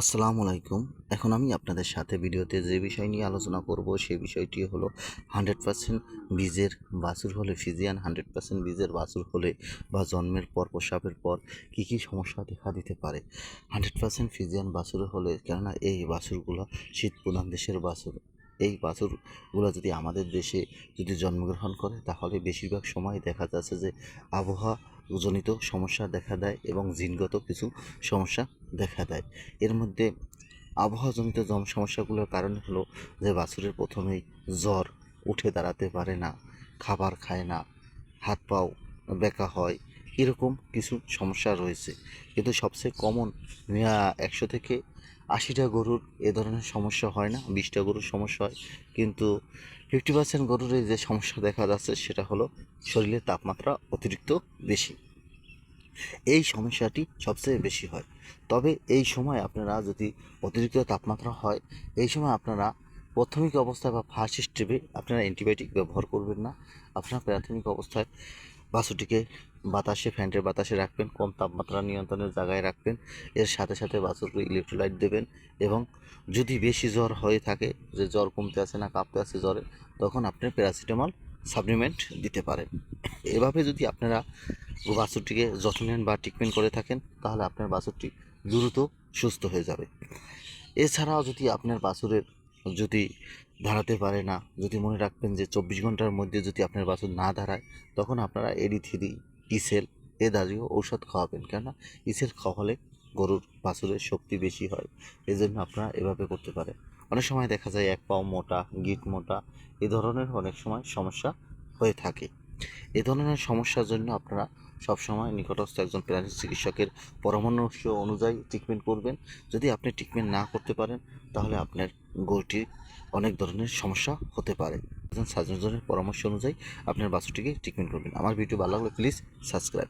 আসসালামু আলাইকুম। এখন আমি আপনাদের সাথে ভিডিওতে যে বিষয় নিয়ে আলোচনা করব, সেই বিষয়টি হলো হান্ড্রেড পার্সেন্ট বীজের বাছুর হলে ফিজিয়ান, হান্ড্রেড পার্সেন্ট বীজের বাছুর হলে বা জন্মের পর প্রসাবের পর কী কী সমস্যা দেখা দিতে পারে। হান্ড্রেড পার্সেন্ট ফিজিয়ান বাছুর হলে, কেননা এই বাছুরগুলো শীত প্রধান দেশের বাছুর। এই বাছুরগুলো যদি আমাদের দেশে যদি জন্মগ্রহণ করে, তাহলে বেশিরভাগ সময় দেখা যাচ্ছে যে আবহাওয়া জনিত সমস্যা দেখা দেয় এবং জিনগত কিছু সমস্যা দেখা দেয়। এর মধ্যে আবহাওয়াজনিত জম সমস্যাগুলোর কারণ হলো যে বাছুরের প্রথমেই জ্বর উঠে দাঁড়াতে পারে না, খাবার খায় না, হাত পাও বেঁকা হয়, এরকম কিছু সমস্যা রয়েছে। কিন্তু সবচেয়ে কমন একশো থেকে আশিটা গরুর এ ধরনের সমস্যা হয় না, বিশটা গরুর সমস্যা হয়। কিন্তু ফিফটি পার্সেন্ট গরুর যে সমস্যা দেখা যাচ্ছে, সেটা হলো শরীরের তাপমাত্রা অতিরিক্ত বেশি। এই সমস্যাটি সবচেয়ে বেশি হয়। তবে এই সময় আপনারা যদি অতিরিক্ত তাপমাত্রা হয়, এই সময় আপনারা প্রাথমিক অবস্থায় বা ফার্স্ট স্টেপে আপনারা অ্যান্টিবায়োটিক ব্যবহার করবেন না। আপনারা প্রাথমিক অবস্থায় বাছুরটিকে বাতাসে ফ্যানের বাতাসে রাখবেন, কম তাপমাত্রা নিয়ন্ত্রণের জায়গায় রাখবেন। এর সাথে সাথে বাছুরকে ইলেকট্রোলাইট দেবেন এবং যদি বেশি জ্বর হয়ে থাকে, যে জ্বর কমতে আসে না, কাঁপতে আসে জ্বরে, তখন আপনি প্যারাসিটামল সাপ্লিমেন্ট দিতে পারেন। এভাবে যদি আপনারা বাছুরটিকে যত্ন নেন বা ট্রিটমেন্ট করে থাকেন, তাহলে আপনার বাছুরটি দ্রুত সুস্থ হয়ে যাবে। এছাড়াও যদি আপনার বাছুরের যদি দাঁড়াতে পারে না, যদি মনে রাখবেন যে চব্বিশ ঘণ্টার মধ্যে যদি আপনার বাছুর না দাঁড়ায়, তখন আপনারা এডি থ্রি ইসেল, এ জাতীয় ঔষধ খাওয়াবেন। কেননা ইসেল খাওয়ালে গরুর বাছুরের শক্তি বেশি হয়। এই জন্য আপনারা এভাবে করতে পারেন। অনেক সময় দেখা যায় এক পাও মোটা, গিট মোটা, এ ধরনের অনেক সময় সমস্যা হয়ে থাকে। এ ধরনের সমস্যার জন্য আপনারা সবসময় নিকটস্থ একজন প্রাণী চিকিৎসকের পরামর্শ অনুযায়ী ট্রিটমেন্ট করবেন। যদি আপনি ট্রিটমেন্ট না করতে পারেন, তাহলে আপনার গরুটির অনেক ধরনের সমস্যা হতে পারে। একজন সার্জনের পরামর্শ অনুযায়ী আপনার বাছুরটিকে ট্রিটমেন্ট করবেন। আমার ভিডিও ভালো লাগলে প্লিজ সাবস্ক্রাইব